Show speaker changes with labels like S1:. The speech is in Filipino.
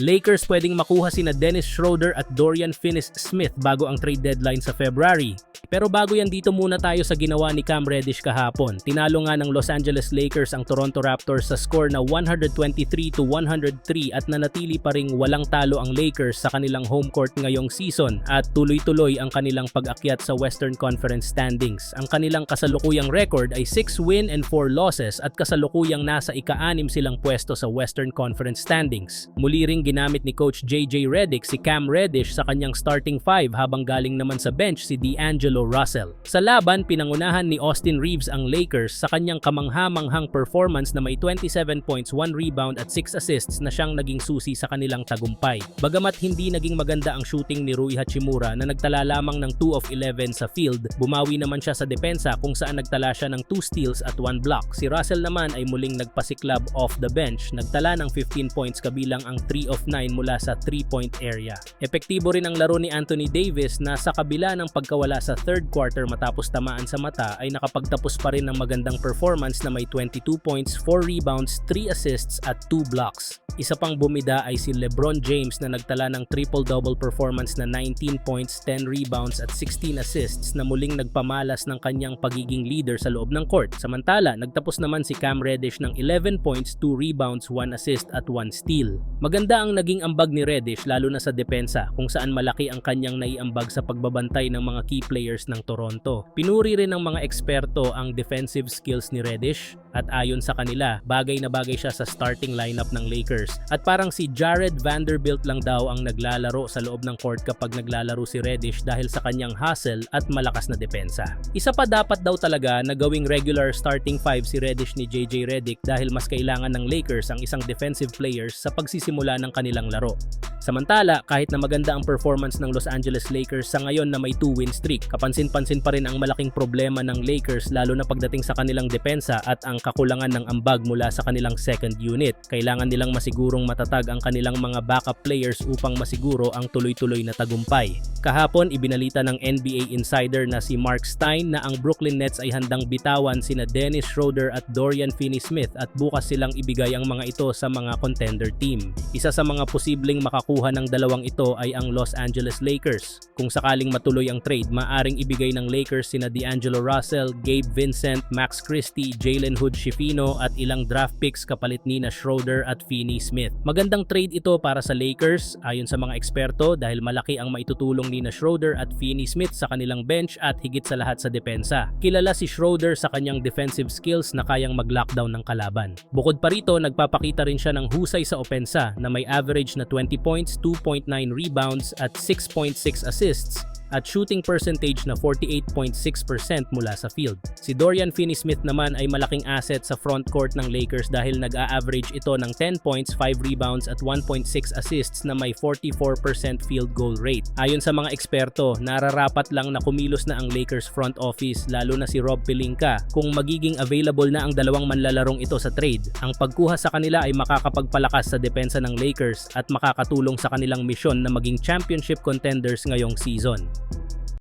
S1: Lakers pwedeng makuha sina Dennis Schroeder at Dorian Finney-Smith bago ang trade deadline sa February. Pero bago yan dito muna tayo sa ginawa ni Cam Reddish kahapon. Tinalo nga ng Los Angeles Lakers ang Toronto Raptors sa score na 123 to 103 at nanatili pa ring walang talo ang Lakers sa kanilang home court ngayong season at tuloy-tuloy ang kanilang pag-akyat sa Western Conference standings. Ang kanilang kasalukuyang record ay 6 win and 4 losses at kasalukuyang nasa ika-anim silang pwesto sa Western Conference standings. Muli ring ginamit ni Coach JJ Redick si Cam Reddish sa kanyang starting five habang galing naman sa bench si D'Angelo Russell. Sa laban, pinangunahan ni Austin Reeves ang Lakers sa kanyang kamangha-manghang performance na may 27 points, 1 rebound at 6 assists na siyang naging susi sa kanilang tagumpay. Bagamat hindi naging maganda ang shooting ni Rui Hachimura na nagtala lamang ng 2 of 11 sa field, bumawi naman siya sa depensa kung saan nagtala siya ng 2 steals at 1 block. Si Russell naman ay muling nagpasiklab off the bench, nagtala ng 15 points kabilang ang 3 of 9 mula sa 3-point area. Epektibo rin ang laro ni Anthony Davis na sa kabila ng pagkawala sa third quarter matapos tamaan sa mata ay nakapagtapos pa rin ng magandang performance na may 22 points, 4 rebounds, 3 assists at 2 blocks. Isa pang bumida ay si LeBron James na nagtala ng triple-double performance na 19 points, 10 rebounds at 16 assists na muling nagpamalas ng kanyang pagiging leader sa loob ng court. Samantala, nagtapos naman si Cam Reddish ng 11 points, 2 rebounds, 1 assist at 1 steal. Maganda ang naging ambag ni Reddish lalo na sa depensa kung saan malaki ang kanyang naiambag sa pagbabantay ng mga key players ng Toronto. Pinuri rin ng mga eksperto ang defensive skills ni Reddish at ayon sa kanila, bagay na bagay siya sa starting lineup ng Lakers. At parang si Jared Vanderbilt lang daw ang naglalaro sa loob ng court kapag naglalaro si Reddish dahil sa kanyang hustle at malakas na depensa. Isa pa dapat daw talaga na gawing regular starting five si Reddish ni JJ Redick dahil mas kailangan ng Lakers ang isang defensive players sa pagsisimula ng kanilang laro. Samantala, kahit na maganda ang performance ng Los Angeles Lakers sa ngayon na may 2-win streak, kapansin-pansin pa rin ang malaking problema ng Lakers lalo na pagdating sa kanilang depensa at ang kakulangan ng ambag mula sa kanilang second unit. Kailangan nilang masigurong matatag ang kanilang mga backup players upang masiguro ang tuloy-tuloy na tagumpay. Kahapon, ibinalita ng NBA insider na si Mark Stein na ang Brooklyn Nets ay handang bitawan sina Dennis Schroeder at Dorian Finney-Smith at bukas silang ibigay ang mga ito sa mga contender team. Isa sa mga posibleng makakuha ng dalawang ito ay ang Los Angeles Lakers. Kung sakaling matuloy ang trade, maaring ibigay ng Lakers sina D'Angelo Russell, Gabe Vincent, Max Christie, Jalen Hood Schifino at ilang draft picks kapalit ni na Schroeder at Finney-Smith. Magandang trade ito para sa Lakers ayon sa mga eksperto dahil malaki ang maitutulong ni na Schroeder at Finney-Smith sa kanilang bench at higit sa lahat sa depensa. Kilala si Schroeder sa kanyang defensive skills na kayang mag-lockdown ng kalaban. Bukod pa rito, nagpapakita rin siya ng husay sa opensa na may average na 20 points, 2.9 rebounds at 6.6 assists at shooting percentage na 48.6% mula sa field. Si Dorian Finney-Smith naman ay malaking asset sa front court ng Lakers dahil nag-a-average ito ng 10 points, 5 rebounds at 1.6 assists na may 44% field goal rate. Ayon sa mga eksperto, nararapat lang na kumilos na ang Lakers front office lalo na si Rob Pelinka kung magiging available na ang dalawang manlalarong ito sa trade. Ang pagkuha sa kanila ay makakapagpalakas sa depensa ng Lakers at makakatulong sa kanilang misyon na maging championship contenders ngayong season. Thank you.